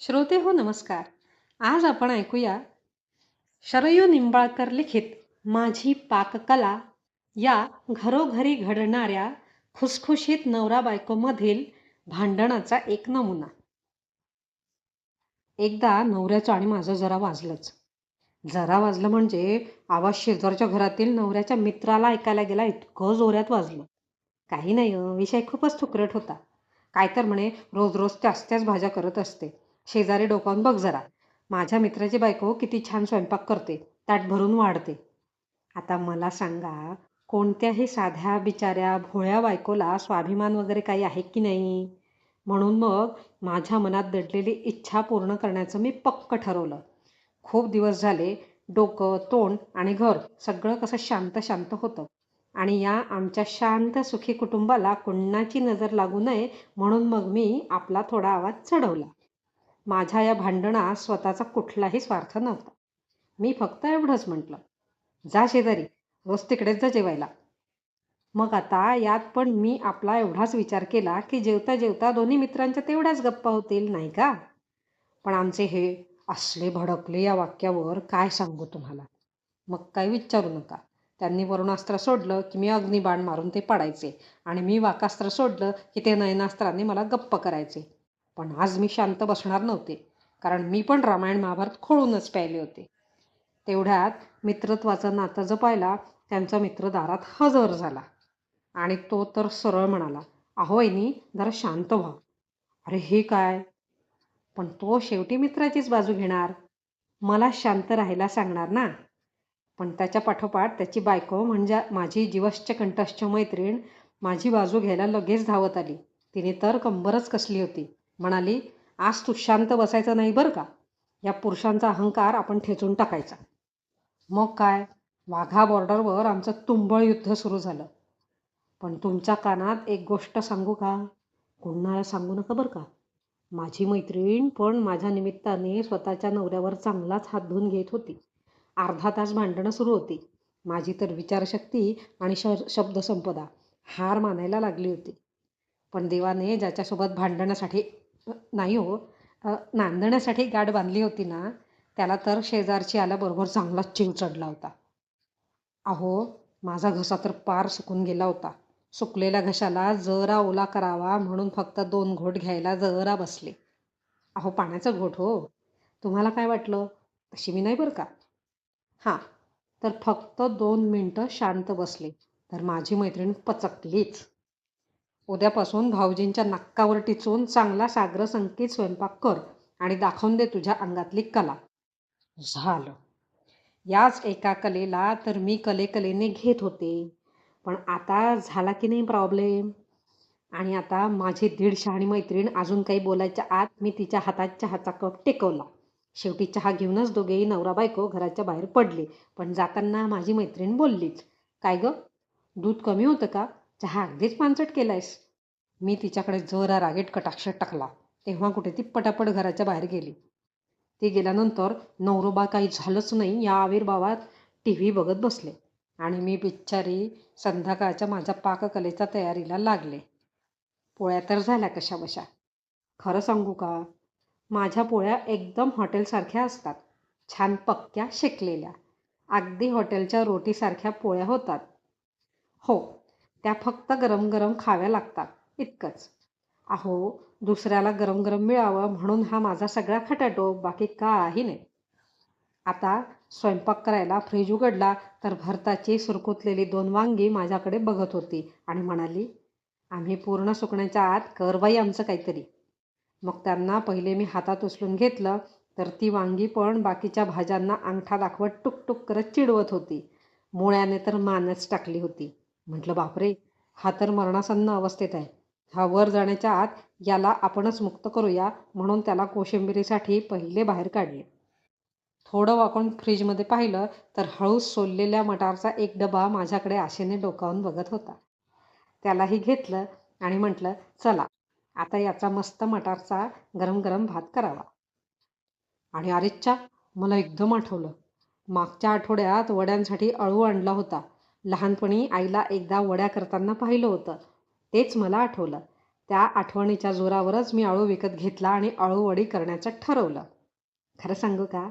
श्रोते हो नमस्कार. आज आपण ऐकूया शरयू निंबाळकर लिखित माझी पाककला या घरोघरी घडणाऱ्या खुसखुशीत नवरा बायकोमधील भांडणाचा एक नमुना. एकदा नवऱ्याचं आणि माझं जरा वाजलंच. जरा वाजलं म्हणजे आवाज शेजारच्या घरातील नवऱ्याच्या मित्राला ऐकायला गेला इतकं जोऱ्यात वाजलं. काही नाही अं, विषय खूपच थुकरट होता. काय तर म्हणे रोज रोज त्याच त्याच भाज्या करत असते. शेजारी डोकावून बघ जरा. माझ्या मित्राची बायको किती छान स्वयंपाक करते ताट भरून वाढते. आता मला सांगा कोणत्याही साध्या बिचाऱ्या भोळ्या बायकोला स्वाभिमान वगैरे काही आहे की नाही? म्हणून मग माझ्या मनात दडलेली इच्छा पूर्ण करण्याचं मी पक्क ठरवलं. खूप दिवस झाले डोकं तोंड आणि घर सगळं कसं शांत शांत होतं. आणि या आमच्या शांत सुखी कुटुंबाला कुणाची नजर लागू नये म्हणून मग मी आपला थोडा आवाज चढवला. माझ्या या भांडणात स्वतःचा कुठलाही स्वार्थ नव्हता. मी फक्त एवढंच म्हटलं जा शेजारी रोज तिकडेच जा जेवायला. मग आता यात पण मी आपला एवढाच विचार केला की जेवता जेवता दोन्ही मित्रांच्या तेवढ्याच गप्पा होतील नाही का? पण आमचे हे असले भडकले या वाक्यावर काय सांगू तुम्हाला? मग काही विचारू नका. त्यांनी वरुणास्त्र सोडलं की मी अग्निबाण मारून ते पडायचे आणि मी वाकास्त्र सोडलं की ते नयनास्त्राने मला गप्प करायचे. पण आज मी शांत बसणार नव्हते कारण मी पण रामायण महाभारत खोळूनच प्यायले होते. तेवढ्यात मित्रत्वाचं नातं जपायला त्यांचा मित्र दारात हजर झाला आणि तो तर सरळ म्हणाला अहो आईनी जरा शांत व्हा. अरे हे काय? पण तो शेवटी मित्राचीच बाजू घेणार. मला शांत राहायला सांगणार ना. पण त्याच्या पाठोपाठ त्याची बायको म्हणजे माझी जीवश्च कंठश्च मैत्रीण माझी बाजू घ्यायला लगेच धावत आली. तिने तर कंबरच कसली होती. म्हणाली आज तू शांत बसायचं नाही बरं का? या पुरुषांचा अहंकार आपण ठेचून टाकायचा. मग काय? वाघा बॉर्डरवर आमचं तुंबळ युद्ध सुरू झालं. पण तुमच्या कानात एक गोष्ट सांगू का? कोणाला सांगू नका बरं का? माझी मैत्रीण पण माझ्या निमित्ताने स्वतःच्या नवऱ्यावर चांगलाच हात धुवून घेत होती. अर्धा तास भांडणं सुरू होती. माझी तर विचारशक्ती आणि श शब्दसंपदा हार मानायला लागली होती. पण देवाने ज्याच्यासोबत भांडण्यासाठी नाही हो. नांदण्यासाठी गाठ बांधली होती ना त्याला तर शेजारची आल्याबरोबर चांगलाच चिव चढला होता. अहो माझा घसा तर पार सुकून गेला होता. सुकलेल्या घशाला जरा ओला करावा म्हणून फक्त दोन घोट घ्यायला जरा बसले. अहो पाण्याचं घोट हो. तुम्हाला काय वाटलं? तशी मी नाही बरं का? हां तर फक्त दोन मिनटं शांत बसले. तर माझी मैत्रीण पचकलीच. उद्यापासून भाऊजींच्या नक्कावर टिचून चांगला सागर संकेत स्वयंपाक कर आणि दाखवून दे तुझ्या अंगातली कला. झालं. याच एका कलेला तर मी कलेकलेने घेत होते. पण आता झाला की नाही प्रॉब्लेम आणि आता माझी दीड शहाणी मैत्रीण अजून काही बोलायच्या आत मी तिच्या हातात चहाचा कप टेकवला. शेवटी चहा घेऊनच दोघेही नवरा बायको घराच्या बाहेर पडले. पण जाताना माझी मैत्रीण बोललीच. काय गं? दूध कमी होतं का? चहा अगदीच पानसट केलायस. मी तिच्याकडे जरा रागेट कटाक्ष टाकला. तेव्हा कुठे ती पटापट घराच्या बाहेर गेली. ती गेल्यानंतर नवरोबा काही झालंच नाही या आविर्भावात टी व्ही बघत बसले आणि मी बिच्चारी संध्याकाळच्या माझ्या पाककलेच्या तयारीला लागले. पोळ्या तर झाल्या कशा बशा खरं सांगू का? माझ्या पोळ्या एकदम हॉटेलसारख्या असतात. छान पक्क्या शेकलेल्या. अगदी हॉटेलच्या रोटीसारख्या पोळ्या होतात. हो त्या फक्त गरम गरम खाव्या लागतात इतकंच. अहो दुसऱ्याला गरम गरम मिळावं म्हणून हा माझा सगळा खटाटोप बाकी काही नाही. आता स्वयंपाक करायला फ्रीज उघडला तर भरताची सुरकुतलेली दोन वांगी माझ्याकडे बघत होती आणि म्हणाली आम्ही पूर्ण सुकण्याच्या आत करवाई आमचं काहीतरी. मग त्यांना पहिले मी हातात उचलून घेतलं तर ती वांगी पण बाकीच्या भाज्यांना अंगठा दाखवत टुकटुक करत चिडवत होती. मुळ्याने तर मानच टाकली होती. म्हटलं बापरे हा तर मरणासन्न अवस्थेत आहे. हा वर जाण्याच्या आत याला आपणच मुक्त करूया म्हणून त्याला कोशिंबिरीसाठी पहिले बाहेर काढले. थोडं वाकून फ्रीजमध्ये पाहिलं तर हळूच सोललेल्या मटारचा एक डबा माझ्याकडे आशेने डोकावून बघत होता. त्यालाही घेतलं आणि म्हटलं चला आता याचा मस्त मटारचा गरम गरम भात करावा. आणि अरेच्चा मला एकदम आठवलं. मागच्या आठवड्यात वड्यांसाठी अळू आणला होता. लहानपणी आईला एकदा वड्या करताना पाहिलं होतं. तेच मला आठवलं. त्या आठवणीच्या जोरावरच मी अळू विकत घेतला आणि अळूवडी करण्याचं ठरवलं. खरं सांगू का?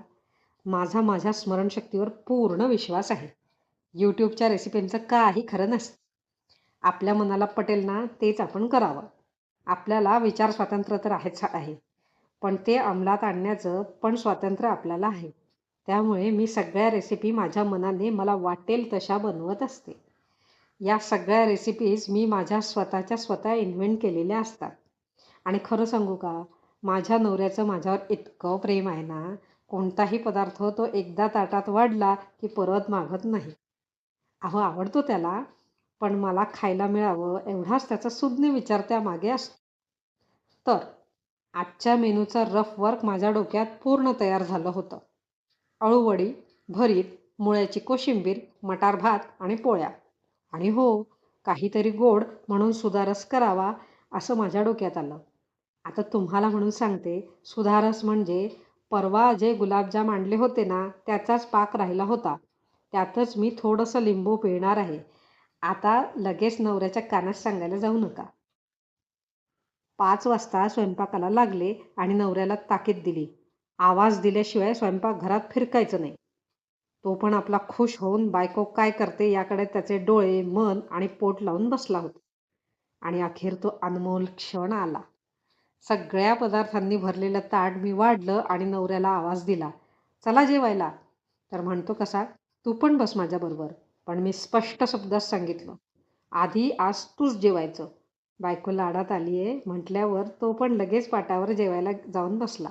माझा माझ्या स्मरणशक्तीवर पूर्ण विश्वास आहे. यूट्यूबच्या रेसिपींचं काही खरं नसतं. आपल्या मनाला पटेल ना तेच आपण करावं. आपल्याला विचार स्वातंत्र्य तर आहेच आहे. पण ते अंमलात आणण्याचं पण स्वातंत्र्य आपल्याला आहे. त्यामुळे मी सगळ्या रेसिपी माझ्या मनाने मला वाटेल तशा बनवत असते. या सगळ्या रेसिपीज मी माझ्या स्वतःच्या स्वतः इन्व्हेंट केलेल्या असतात. आणि खरं सांगू का? माझ्या नवऱ्याचं माझ्यावर इतकं प्रेम आहे ना कोणताही पदार्थ तो एकदा ताटात वाढला की परत मागत नाही. अहो आवडतो त्याला पण मला खायला मिळावं एवढाच त्याचा सुज्ञ विचार त्यामागे असतो. तर आजच्या मेनूचं रफ वर्क माझ्या डोक्यात पूर्ण तयार झालं होतं. अळूवडी भरीत मुळ्याची कोशिंबीर मटार भात आणि पोळ्या. आणि हो काहीतरी गोड म्हणून सुधारस करावा असं माझ्या डोक्यात आलं. आता तुम्हाला म्हणून सांगते सुधारस म्हणजे परवा जे गुलाबजाम आणले होते ना त्याचाच पाक राहिला होता. त्यातच मी थोडंसं लिंबू पिळणार आहे. आता लगेच नवऱ्याच्या कानात सांगायला जाऊ नका. पाच वाजता स्वयंपाकाला लागले आणि नवऱ्याला ताकीद दिली. आवाज दिल्याशिवाय स्वयंपाक घरात फिरकायचं नाही. तो पण आपला खुश होऊन बायको काय करते याकडे त्याचे डोळे मन आणि पोट लावून बसला होता. आणि अखेर तो अनमोल क्षण आला. सगळ्या पदार्थांनी भरलेलं ताट मी वाढलं आणि नवऱ्याला आवाज दिला चला जेवायला. तर म्हणतो कसा तू पण बस माझ्याबरोबर पण मी स्पष्ट शब्दात सांगितलं आधी आज तूच जेवायचं. बायको लाडात आली आहे म्हटल्यावर तो पण लगेच पाटावर जेवायला जाऊन बसला.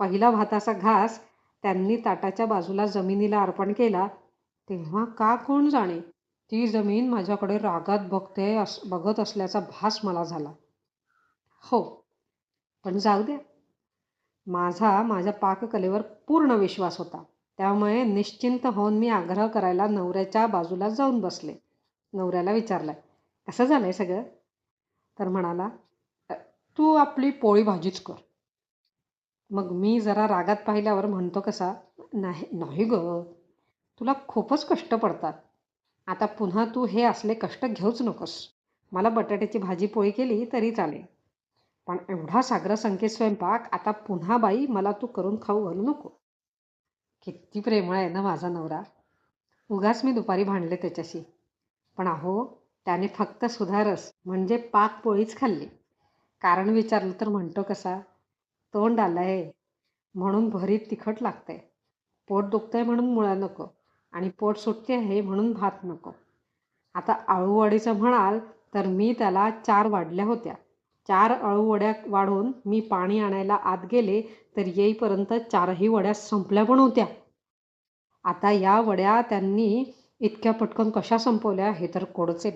पहिला भाताचा घास त्यांनी ताटाच्या बाजूला जमिनीला अर्पण केला. तेव्हा का कोण जाणे? ती जमीन माझ्याकडे रागात बघते अस बघत असल्याचा भास मला झाला. हो पण जाऊ द्या. माझा माझ्या पाककलेवर पूर्ण विश्वास होता. त्यामुळे निश्चिंत होऊन मी आग्रह करायला नवऱ्याच्या बाजूला जाऊन बसले. नवऱ्याला विचारलं कसं झालं आहे सगळं? तर म्हणाला तू आपली पोळी भाजीच कर. मग मी जरा रागात पाहिल्यावर म्हणतो कसा नाही नाही ग. तुला खूपच कष्ट पडतात. आता पुन्हा तू हे असले कष्ट घेऊच नकोस. मला बटाट्याची भाजी पोळी केली तरी चालेल. पण एवढा सागर संकेत स्वयंपाक आता पुन्हा बाई मला तू करून खाऊ घालू नको. किती प्रेमळ आहे ना माझा नवरा. उगाच मी दुपारी भांडले त्याच्याशी. पण अहो त्याने फक्त सुधारस म्हणजे पाक पोळीच खाल्ली. कारण विचारलं तर म्हणतो कसा तोंड आलंय. म्हणून भरीत तिखट लागतंय. पोट दुखतंय म्हणून मुळा नको. आणि पोट सुटते आहे म्हणून भात नको. आता अळूवडीचं म्हणाल तर मी त्याला चार वाढल्या होत्या. चार अळूवड्या वाढून मी पाणी आणायला आत गेले तर येईपर्यंत चारही वड्या संपल्या पण होत्या. आता या वड्या त्यांनी इतक्या पटकन कशा संपवल्या हे तर कोडचे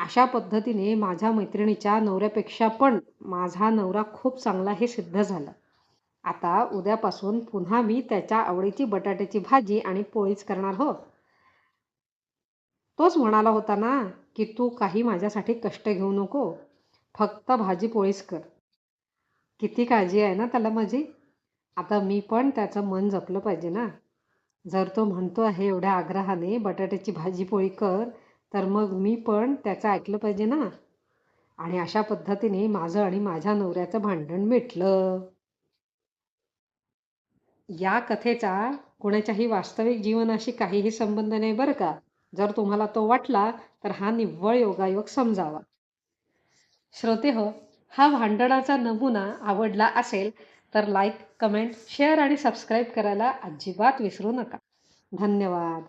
अशा पद्धतीने माझ्या मैत्रिणीच्या नवऱ्यापेक्षा पण माझा नवरा खूप चांगला हे सिद्ध झालं. आता उद्यापासून पुन्हा मी त्याच्या आवडीची बटाट्याची भाजी आणि पोळीच करणार हो. तोच म्हणाला होता ना की तू काही माझ्यासाठी कष्ट घेऊ नको फक्त भाजी पोळीच कर. किती काळजी आहे ना त्याला माझी? आता मी पण त्याचं मन जपलं पाहिजे ना. जर तो म्हणतो आहे एवढ्या आग्रहाने बटाट्याची भाजी पोळी कर तर मग मी पण त्याचं ऐकलं पाहिजे ना. आणि अशा पद्धतीने माझं आणि माझ्या नवऱ्याचं भांडण मिटलं. या कथेचा कोणाच्याही वास्तविक जीवनाशी काहीही संबंध नाही बरं का. जर तुम्हाला तो वाटला तर हा निव्वळ योगायोग समजावा. श्रोते हो हा भांडणाचा नमुना आवडला असेल तर लाईक कमेंट शेअर आणि सबस्क्राईब करायला अजिबात विसरू नका. धन्यवाद.